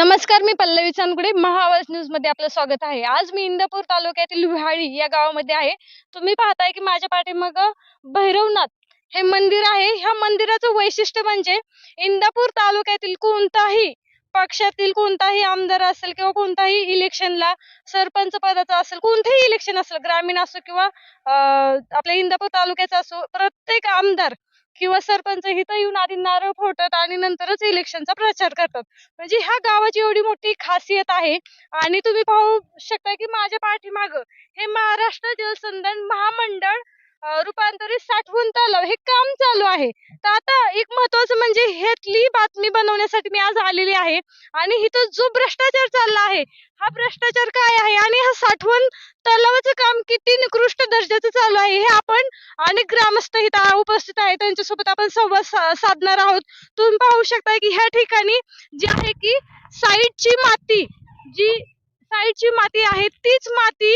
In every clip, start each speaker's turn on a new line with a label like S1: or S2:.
S1: नमस्कार मी पल्लवी चांदगुडे. महाआवाज न्यूजमध्ये आपलं स्वागत आहे. आज मी इंदापूर तालुक्यातील विहाळी या गावामध्ये आहे. तुम्ही पाहताय की माझ्या पाठीमाग भैरवनाथ हे मंदिर आहे. ह्या मंदिराचं वैशिष्ट्य म्हणजे इंदापूर तालुक्यातील कोणताही पक्षातील कोणताही आमदार असेल किंवा कोणताही इलेक्शनला सरपंच पदाचा असेल कोणतेही इलेक्शन असेल ग्रामीण असो किंवा आपल्या इंदापूर तालुक्याचा असो प्रत्येक आमदार किंवा सरपंच इथं येऊन आधी नारळ फोडतात आणि नंतरच इलेक्शनचा प्रचार करतात. म्हणजे ह्या गावाची एवढी मोठी खासियत आहे आणि तुम्ही पाहू शकता की माझ्या पाठीमाग हे महाराष्ट्र जलसंधन महामंडळ रूपांतरित साठवून तलाव हे काम चालू आहे. तर आता एक महत्वाचं म्हणजे ह्यातली बातमी बनवण्यासाठी मी आज आलेली आहे आणि इथं जो भ्रष्टाचार चालला आहे हा भ्रष्टाचार काय आहे आणि हा साठवण तलावाचं काम किती निकृष्ट दर्जाचं चालू आहे हे आपण अनेक ग्रामस्थ इथं उपस्थित आहे त्यांच्यासोबत आपण संवाद सा- साधणार आहोत. तुम्ही पाहू शकता की ह्या ठिकाणी जी आहे की साईडची माती जी साईडची माती आहे तीच माती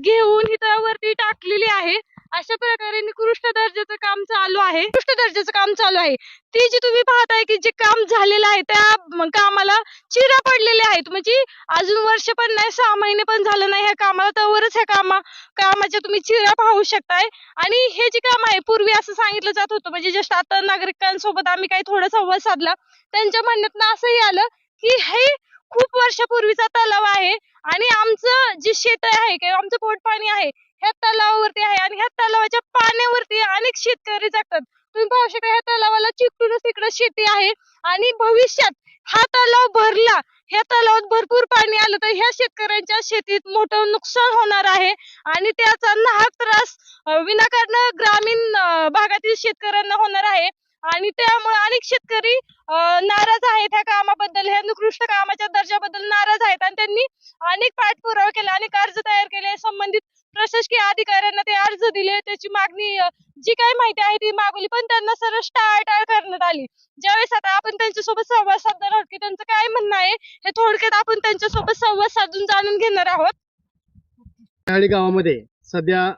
S1: घेऊन इथं वरती टाकलेली आहे. अशा प्रकारे निकृष्ट दर्जाचं काम चालू आहे. निकृष्ट दर्जाचं काम चालू आहे. ती जी तुम्ही पाहताय की जे काम झालेलं आहे त्या कामाला चिरा पडलेले आहेत. म्हणजे अजून वर्ष पण नाही सहा महिने पण झालं नाही ह्या कामाला तवरच ह्या कामा कामाच्या तुम्ही चिरा पाहू शकताय. आणि हे जे काम आहे पूर्वी असं सांगितलं जात होतं. म्हणजे जस्ट आता नागरिकांसोबत आम्ही काही थोडा संवाद साधला. त्यांच्या म्हणण्यातनं असंही आलं की हे खूप वर्षापूर्वीचा तलाव आहे. आणि आमचं जे शेत आहे किंवा आमचं पोटपाणी आहे ह्या तलावावरती आहे आणि ह्या तलावाच्या पाण्यावरती अनेक शेतकरी जातात तुम्ही पाहू शकता ह्या तलावाला चिकटूनच तिकडं शेती आहे आणि भविष्यात हा तलाव भरला ह्या तलावात भरपूर पाणी आलं तर ह्या शेतकऱ्यांच्या शेतीत मोठं नुकसान होणार आहे आणि त्याचा नाहक त्रास विनाकारण ग्रामीण भागातील शेतकऱ्यांना होणार आहे. आणि त्यामुळे अनेक शेतकरी नाराज आहेत ह्या कामाबद्दल ह्या निकृष्ट कामाच्या दर्जाबद्दल नाराज आहेत. आणि त्यांनी अनेक पाठपुरावा केला अनेक अर्ज तयार केले संबंधित प्रशासकीय अधिकाऱ्यांना ते अर्ज दिले. त्याची मागणी जी काही माहिती आहे ती मागवली पण त्यांना सरळ टाळाटाळ करण्यात आली. ज्यावेळेस आता आपण त्यांच्यासोबत संवाद साधणार आहोत की त्यांचं काय म्हणणं आहे हे थोडक्यात आपण त्यांच्यासोबत संवाद साधून जाणून घेणार आहोत.
S2: गावामध्ये सध्या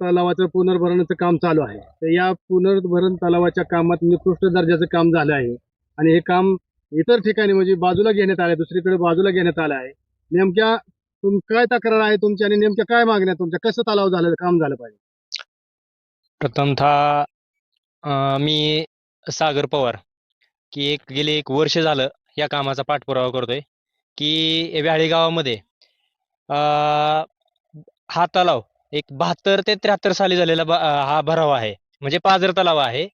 S2: तलावाचं पुनर्भरणाचं काम चालू आहे. तर या पुनर्भरण तलावाच्या कामात निकृष्ट दर्जाचं काम झालं आहे. आणि हे काम इतर ठिकाणी म्हणजे बाजूला घेण्यात आलं दुसरीकडे बाजूला घेण्यात आलं आहे नेमक्या तुम काय तक्रार आहे तुमची आणि नेमक्या काय मागण्या तुमच्या? कसं तलाव झालं काम झालं पाहिजे?
S3: प्रथमतः अं, मी सागर पवार की एक गेले एक वर्ष झालं या कामाचा पाठपुरावा करतोय की व्याळी गावामध्ये अं, हा तलाव एक बहात्तर ते त्र्याहत्तर साली झालेला अं, हा भराव आहे. म्हणजे पाझर तलाव आहे.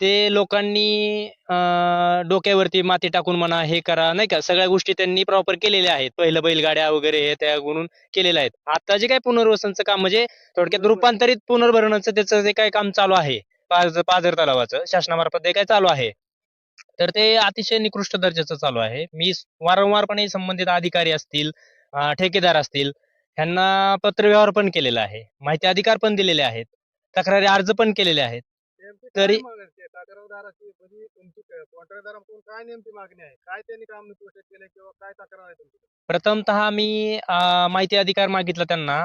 S3: ते लोकांनी अं, डोक्यावरती माती टाकून म्हणा हे करा नाही का? सगळ्या गोष्टी त्यांनी प्रॉपर केलेल्या आहेत. पहिलं बैलगाड्या वगैरे हे त्या म्हणून केलेल्या आहेत. आता जे काय पुनर्वसनचं काम म्हणजे थोडक्यात रूपांतरित पुनर्भरणाचं त्याचं जे काय काम चालू आहे पाझर पाझर तलावाचं शासनामार्फत जे काय चालू आहे तर ते अतिशय निकृष्ट दर्जाचं चालू आहे. मी स- वारंवारपणे संबंधित अधिकारी असतील अं, ठेकेदार असतील ह्यांना पत्रव्यवहार पण केलेला आहे. माहिती अधिकार पण दिलेले आहेत. तक्रारी अर्ज पण केलेले आहेत. तरी-
S2: काय नेमकी मागणी आहे? काय त्यांनी काम केलं किंवा काय तक्रार आहे तुमची
S3: प्रथमतः मी अं, माहिती अधिकार मागितला त्यांना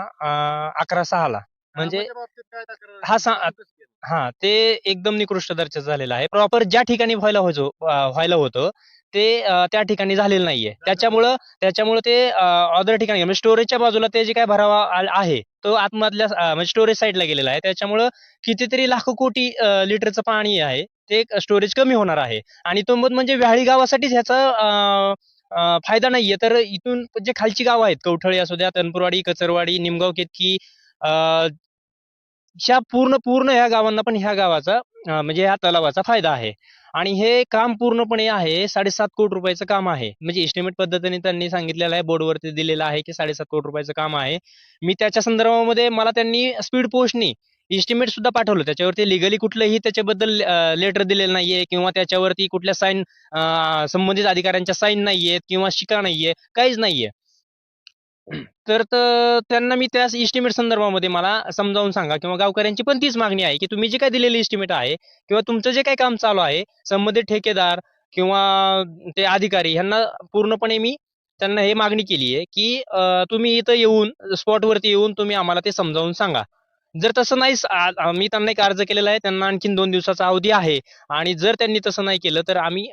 S3: अकरा सहाला. म्हणजे
S2: कामाच्या बाबतीत काय तक्रार आहे?
S3: हा सा-
S2: केलं?
S3: हा ते एकदम निकृष्ट दर्जाचं झालेलं आहे. प्रॉपर ज्या ठिकाणी व्हायला होतो अं, व्हायला होतं ते अं, त्या ठिकाणी झालेलं नाहीये. त्याच्यामुळं त्याच्यामुळं ते अदर ठिकाणी म्हणजे स्टोरेजच्या बाजूला ते जे काय भरावा आहे तो आतमधल्या अं, म्हणजे स्टोरेज साईडला गेलेला आहे. त्याच्यामुळं कितीतरी लाखो कोटी अं, लिटरचं पाणी आहे. ते स्टोरेज कमी होणार आहे. आणि तो मत म्हणजे व्याळी गावासाठीच ह्याचा फायदा नाहीये. तर इथून जे खालची गावं आहेत कवठळी असू द्या तनपुरवाडी कचरवाडी निमगाव केतकी ह्या पूर्ण पूर्ण ह्या गावांना पण ह्या गावाचा म्हणजे ह्या तलावाचा फायदा आहे. आणि हे काम पूर्णपणे आहे साडेसात कोटी रुपयाचं काम आहे. म्हणजे एस्टिमेट पद्धतीने त्यांनी सांगितलेलं आहे बोर्डवरती दिलेलं आहे की साडेसात कोटी रुपयाचं काम आहे. मी त्याच्या संदर्भामध्ये मला त्यांनी स्पीड पोस्टनी इस्टिमेट सुद्धा पाठवलं. त्याच्यावरती लिगली कुठलंही त्याच्याबद्दल लेटर दिलेलं नाहीये किंवा त्याच्यावरती कुठल्या साईन संबंधित अधिकाऱ्यांच्या साईन नाहीयेत किंवा शिका नाहीये काहीच नाहीये. तर त्यांना मी त्या इस्टिमेट संदर्भामध्ये मला समजावून सांगा किंवा गावकऱ्यांची पण तीच मागणी आहे की तुम्ही जे काय दिलेली इस्टिमेट आहे किंवा तुमचं जे काही काम चालू आहे संबंधित ठेकेदार किंवा ते अधिकारी ह्यांना पूर्णपणे मी त्यांना हे मागणी केली आहे की तुम्ही इथं येऊन स्पॉटवरती येऊन तुम्ही आम्हाला ते समजावून सांगा. जर तसं नाही मी त्यांना एक अर्ज केलेला आहे त्यांना आणखीन दोन दिवसाचा अवधी आहे आणि जर त्यांनी तसं नाही केलं तर आम्ही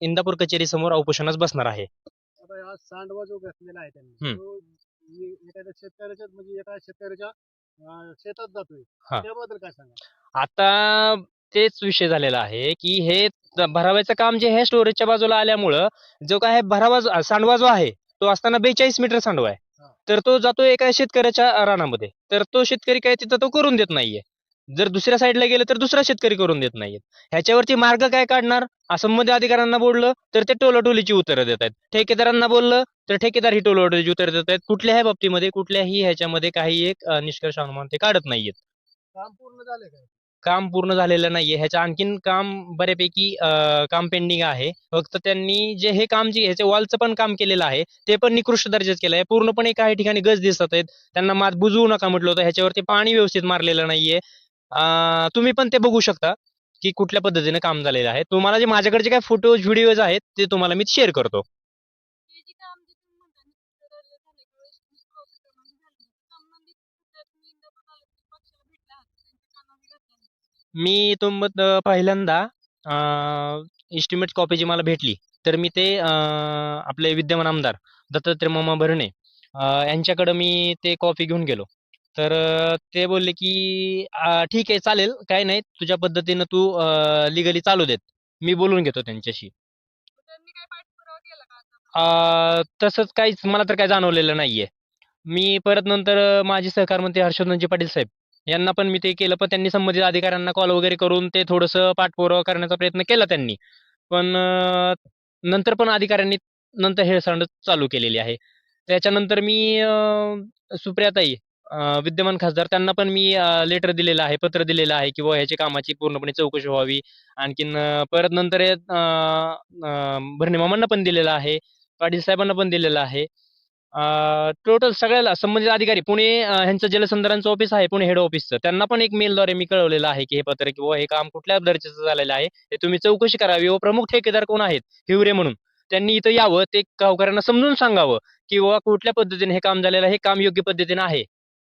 S3: इंदापूर कचेरी समोर उपोषणास बसणार आहे
S2: आता हा सांडवा जो घातलेला आहे त्यांनी
S3: हम्म.
S2: तो ए- एखाद्या शेतकऱ्याच्या म्हणजे एका शेतकऱ्याच्या अं, शेतात जातोय
S3: हा.
S2: त्याबद्दल काय सांगा
S3: आता तेच विषय झालेला आहे की हे भराव्याचं काम जे आहे स्टोरेजच्या बाजूला आल्यामुळं जो काय भरावा सांडवा जो आहे तो असताना बेचाळीस मीटर सांडवा आहे
S2: हा.
S3: तर तो जातो एका शेतकऱ्याच्या रानामध्ये. तर तो शेतकरी काय तिथं तो करून देत नाहीये. जर दुसऱ्या साईडला गेलं तर दुसरा शेतकरी करून देत नाहीये. ह्याच्यावरती मार्ग काय काढणार? असंबंधित अधिकाऱ्यांना बोललं तर ते टोलाटोलीची उत्तरं देत आहेत. ठेकेदारांना बोललं तर ठेकेदार ही टोलाटोलीची उत्तरं देत आहेत. कुठल्याही बाबतीमध्ये कुठल्याही ह्याच्यामध्ये काही एक निष्कर्ष अनुमान ते काढत नाहीयेत.
S2: काम पूर्ण झाले काय
S3: काम पूर्ण झालेलं नाहीये. ह्याचं आणखीन काम बऱ्यापैकी काम पेंडिंग आहे. फक्त त्यांनी जे हे काम जे ह्याचे वॉलचं पण काम केलेलं आहे ते पण निकृष्ट दर्जाचं केलं आहे. पूर्णपणे काही ठिकाणी गज दिसत आहेत. त्यांना मात बुजवू नका म्हटलं होतं. ह्याच्यावरती पाणी व्यवस्थित मारलेलं नाहीये. तुम्ही पण ते बघू शकता की कुठल्या पद्धतीने काम झालेलं आहे. तुम्हाला जे माझ्याकडे काही फोटोज व्हिडिओज आहेत ते तुम्हाला मी शेअर करतो. मी तुम पहिल्यांदा इस्टिमेट कॉपी जी मला भेटली तर मी ते आपले विद्यमान आमदार दत्तात्रय मामा भरणे यांच्याकडं मी ते कॉपी घेऊन गेलो. तर ते बोलले की ठीक आहे चालेल काय नाही तुझ्या पद्धतीनं तू लिगली चालू देत. मी बोलून घेतो त्यांच्याशी. अ तसंच काहीच मला तर काय जाणवलेलं नाहीये. मी परत नंतर अं, माजी सहकार मंत्री हर्षवर्धनजी पाटील साहेब यांना पण मी ते केलं पण त्यांनी संबंधित अधिकाऱ्यांना कॉल वगैरे करून ते थोडंसं पाठपुरावा करण्याचा प्रयत्न केला त्यांनी. पण नंतर पण अधिकाऱ्यांनी नंतर हेळसांड चालू केलेली आहे. त्याच्यानंतर मी सुप्रियाताई विद्यमान खासदार त्यांना पण मी लेटर दिलेलं आहे पत्र दिलेलं आहे की बुवा ह्याची कामाची पूर्णपणे चौकशी व्हावी. आणखीन परत नंतर हे, भरणे मामांना पण दिलेलं आहे. पाटील साहेबांना पण दिलेलं आहे. टोटल सगळ्याला संबंधित अधिकारी पुणे ह्यांचं जलसंधारणचं ऑफिस आहे पुणे हेड ऑफिसचं त्यांना पण एक मेलद्वारे मी कळवलेलं आहे की हे पत्र की हे काम कुठल्या दर्जाचं झालेलं आहे हे तुम्ही चौकशी करावी. व प्रमुख ठेकेदार कोण आहेत? हिवरे म्हणून. त्यांनी इथं यावं ते गावकऱ्यांना समजून सांगावं की कुठल्या पद्धतीने हे काम झालेलं आहे हे काम योग्य पद्धतीने आहे.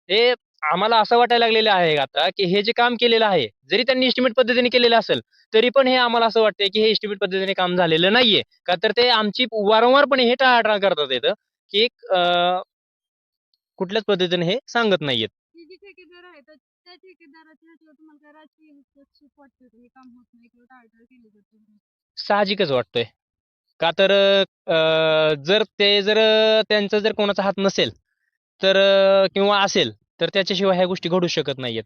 S3: हे आम्हाला असं वाटायला लागलेलं आहे आता की हे जे काम केलेलं आहे जरी त्यांनी इस्टिमेट पद्धतीने केलेलं असेल तरी पण हे आम्हाला असं वाटतंय की हे इस्टिमेट पद्धतीने काम झालेलं नाहीये. का तर ते आमची वारंवारपणे हे टाळाटाळ करतात येतं की कुठल्याच पद्धतीने हे सांगत नाहीयेत? साहजिकच वाटतोय. का तर अं, जर ते जर त्यांचा जर कोणाचा हात नसेल तर किंवा असेल तर त्याच्याशिवाय ह्या गोष्टी घडू शकत नाहीयेत.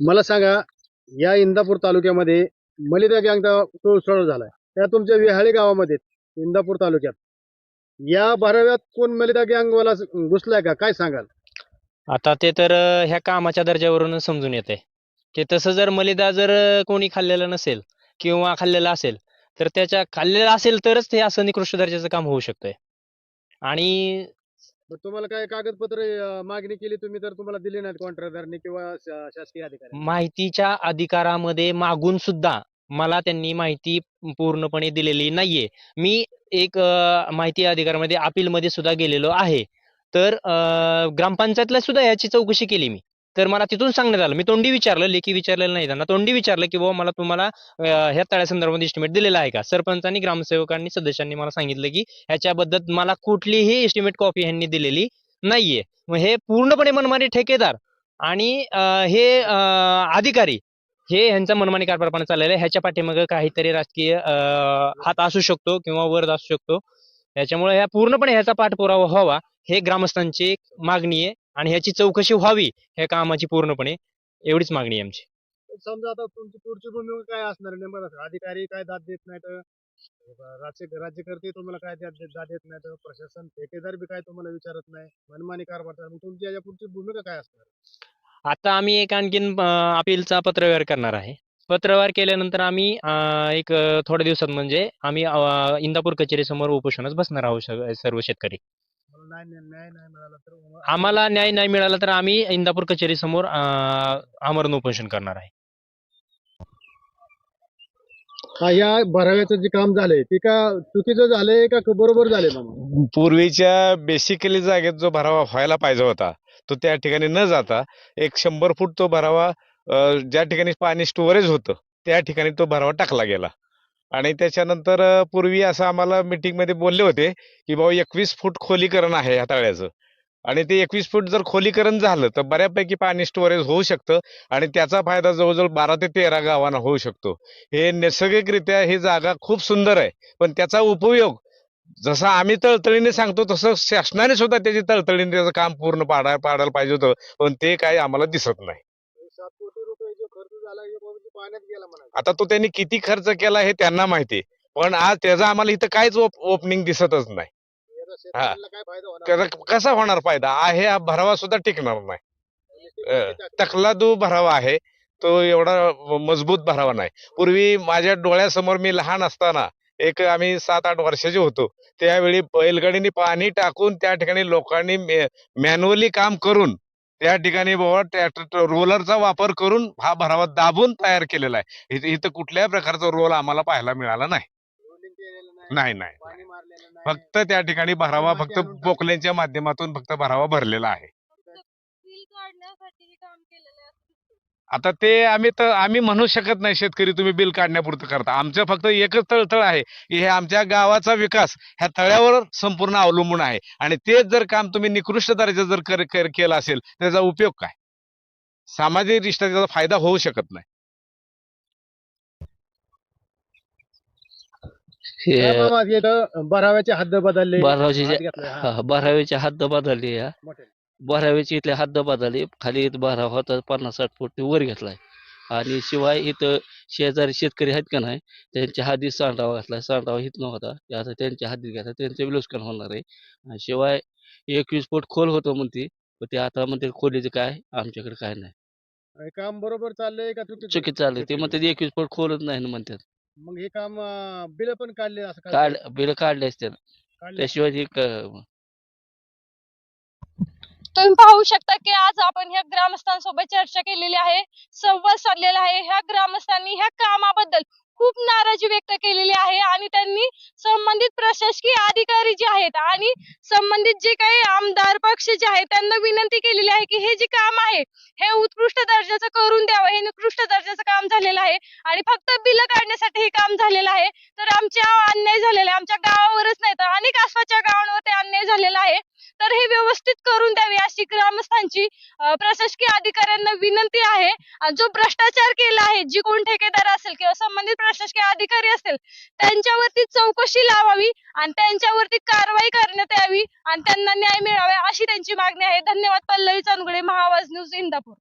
S2: मला सांगा या इंदापूर तालुक्यामध्ये मलिदा गँगचा टोळसळ झालाय. त्या तुमच्या विहाळी गावामध्ये इंदापूर तालुक्यात या भराव्यात कोण मलिदा गँगवाला घुसलाय का? काय सांगाल?
S3: आता ते तर ह्या कामाच्या दर्जावरून समजून येते की तसं जर मलिदा जर कोणी खाल्लेलं नसेल किंवा खाल्लेलं असेल तर त्याच्या खाल्लेलं असेल तरच ते असं निकृष्ट दर्जाचं काम होऊ शकतंय. आणि
S2: मग तुम्हाला काय कागदपत्र अं, मागणी केली तुम्ही तर तुम्हाला दिली नाहीत कॉन्ट्रॅक्टरने किंवा शा- शासकीय अधिकारी
S3: माहितीच्या अधिकारामध्ये मागून सुद्धा मला त्यांनी माहिती पूर्णपणे दिलेली नाहीये. मी एक अं, माहिती अधिकारामध्ये अपीलमध्ये सुद्धा गेलेलो आहे. तर अं, ग्रामपंचायतला सुद्धा याची चौकशी केली मी. तर मला तिथून सांगण्यात आलं. मी तोंडी विचारलं लेखी विचारलेलं नाही त्यांना. तोंडी विचारलं की बाबा मला तुम्हाला ह्या तळ्यासंदर्भात इस्टिमेट दिलेला आहे का? सरपंचांनी ग्रामसेवकांनी सदस्यांनी मला सांगितलं की ह्याच्याबद्दल मला कुठलीही एस्टिमेट कॉपी ह्यांनी दिलेली नाहीये. मग हे पूर्णपणे मनमानी ठेकेदार आणि हे अधिकारी हे ह्यांचा मनमानी कारभारपणा चाललेला आहे. ह्याच्या पाठीमागे काहीतरी राजकीय हात असू शकतो किंवा वर्द असू शकतो. याच्यामुळे ह्या पूर्णपणे ह्याचा पाठपुरावा व्हावा हे ग्रामस्थांची एक मागणी आहे. आणि ह्याची चौकशी व्हावी ह्या कामाची पूर्णपणे एवढीच मागणी आहे आमची.
S2: समजा आता तुमची पुढची भूमिका काय असणार नेमकं अधिकारी काय दाद देत नाहीत? राज्य राज्यकर्ते तुम्हाला काय दाद देत नाहीत? प्रशासन ठेकेदार बी काय तुम्हाला विचारत नाही? मनमानी कारभार. मग तुमची याच्या पुढची भूमिका काय असणार?
S3: आता आम्ही एक आणखीन अपीलचा पत्रव्यवहार करणार आहे. पत्रव्यवहार केल्यानंतर आम्ही एक थोड्या दिवसात म्हणजे आम्ही इंदापूर कचेरी समोर उपोषणास बसणार आहोत सर्व शेतकरी.
S2: मला न्याय न्याय न्याय नाही मिळाला तर मग
S3: आम्हाला न्याय नाही मिळाला तर आम्ही इंदापूर कचेरी समोर आमरण उपोषण करणार आहे.
S2: हा या भराव्याचं जे काम झालंय ते का चुकीचं झालंय का बरोबर झालंय मामा?
S4: पूर्वीच्या बेसिकली जागेत जो भरावा व्हायला पाहिजे होता तो त्या ठिकाणी न जाता एक शंभर फूट तो भरावा अ, ज्या ठिकाणी पाणी स्टोरेज होतं त्या ठिकाणी तो भरावा टाकला गेला. आणि त्याच्यानंतर पूर्वी असं आम्हाला मीटिंगमध्ये बोलले होते की बाबा एकवीस फूट खोलीकरण आहे या तळ्याचं. आणि ते एकवीस फूट जर खोलीकरण झालं तर बऱ्यापैकी पाणी स्टोरेज होऊ शकतं आणि त्याचा फायदा जवळजवळ बारा ते तेरा गावांना होऊ शकतो. हे नैसर्गिकरित्या ही जागा खूप सुंदर आहे. पण त्याचा उपयोग जसं आम्ही तळतळीने सांगतो तसं शासनाने सुद्धा त्याची तळतळीने त्याचं काम पूर्ण पाडा पाडायला पाहिजे होतं. पण ते काही आम्हाला दिसत नाही. आता तो त्यांनी किती खर्च केला हे त्यांना माहिती पण आज त्याचा आम्हाला इथं काहीच ओपनिंग दिसतच नाही.
S2: होणार?
S4: त्याचा कसा होणार फायदा? आहे हा भरावा सुद्धा टिकणार नाही. तकलादू भरावा आहे. तो एवढा मजबूत भरावा नाही. पूर्वी माझ्या डोळ्यासमोर मी लहान असताना एक आम्ही सात आठ वर्षाचे होतो. त्यावेळी बैलगाडीने पाणी टाकून त्या ठिकाणी लोकांनी मॅन्युअली काम करून त्या ठिकाणी बाबा रोलरचा वापर करून हा भरावा दाबून तयार केलेला आहे. इथं इथं कुठल्याही प्रकारचा रोल आम्हाला पाहायला मिळाला नाही.
S2: नाही,
S4: नाही फक्त त्या ठिकाणी भरावा फक्त पोकलेंच्या माध्यमातून फक्त भरावा भरलेला आहे
S1: बिल काढण्यासाठी हे काम केलेलं आहे असं दिसतं.
S4: आता ते आम्ही तर आम्ही म्हणू शकत नाही शेतकरी तुम्ही बिल काढण्यापुरतं करता. आमचं फक्त एकच तळतळ आहे की हे आमच्या गावाचा विकास ह्या तळ्यावर संपूर्ण अवलंबून आहे. आणि तेच जर काम तुम्ही निकृष्ट दर्जा जर कर- कर- केलं असेल त्याचा उपयोग काय? सामाजिक दृष्ट्या त्याचा फायदा होऊ शकत नाही.
S5: हे
S2: भराव्याचे हद्द बदलले.
S5: बारावीचे बारावीचे हद्द बदलली बारावीचे इथले हद्द बदलले खाली इथं बारा होता पन्नास साठ फूट ते वर घेतलाय. आणि शिवाय इथं शेजारी शेतकरी आहेत का नाही त्यांच्या हद्दीत सांडावा घातलाय. सांडावा हित नव्हता. आता त्यांच्या हद्दीत घातला त्यांचं विलोस्कन होणार आहे. शिवाय एकवीस फूट खोल होतं म्हणते पण ते आता म्हणते खोलीचं काय? आमच्याकडे काय नाही.
S2: काम बरोबर चाललंय का चुकीचं
S5: चुकी चाललंय. ते म्हणतात एकवीस फूट खोलच नाही म्हणतात.
S2: मग हे काम बिल पण काढले असं
S5: काढ बिल काढले असते? त्याशिवाय
S1: तुम्ही पाहू शकता की आज आपण ह्या ग्रामस्थांसोबत चर्चा केलेली आहे संवाद साधलेला आहे. ह्या ग्रामस्थांनी ह्या कामाबद्दल खूप नाराजी व्यक्त केलेली आहे आणि त्यांनी संबंधित प्रशासकीय अधिकारी जे आहेत आणि संबंधित जे काही आमदार पक्ष जे आहेत त्यांना विनंती केलेली आहे की हे जे काम आहे हे उत्कृष्ट दर्जाचं करून द्यावं. हे निकृष्ट दर्जाचं काम झालेलं आहे आणि फक्त बिल काढण्यासाठी हे काम झालेलं आहे. तर आमच्या अन्याय झालेला आहे. आमच्या गावावरच नाही तर अनेक आसपासच्या गावांवर ते अन्याय झालेला आहे. तर हे व्यवस्थित करून द्यावे. अशी ग्रामस्थांची प्रशासकीय अधिकाऱ्यांना विनंती आहे. आणि जो भ्रष्टाचार केला आहे जी कोण ठेकेदार असेल किंवा संबंधित प्रशासकीय अधिकारी असेल त्यांच्यावरती चौकशी लावावी आणि त्यांच्यावरती कारवाई करण्यात यावी आणि त्यांना न्याय मिळावा अशी त्यांची मागणी आहे. धन्यवाद. पल्लवी चांदगुडे महावाज न्यूज इंदापूर.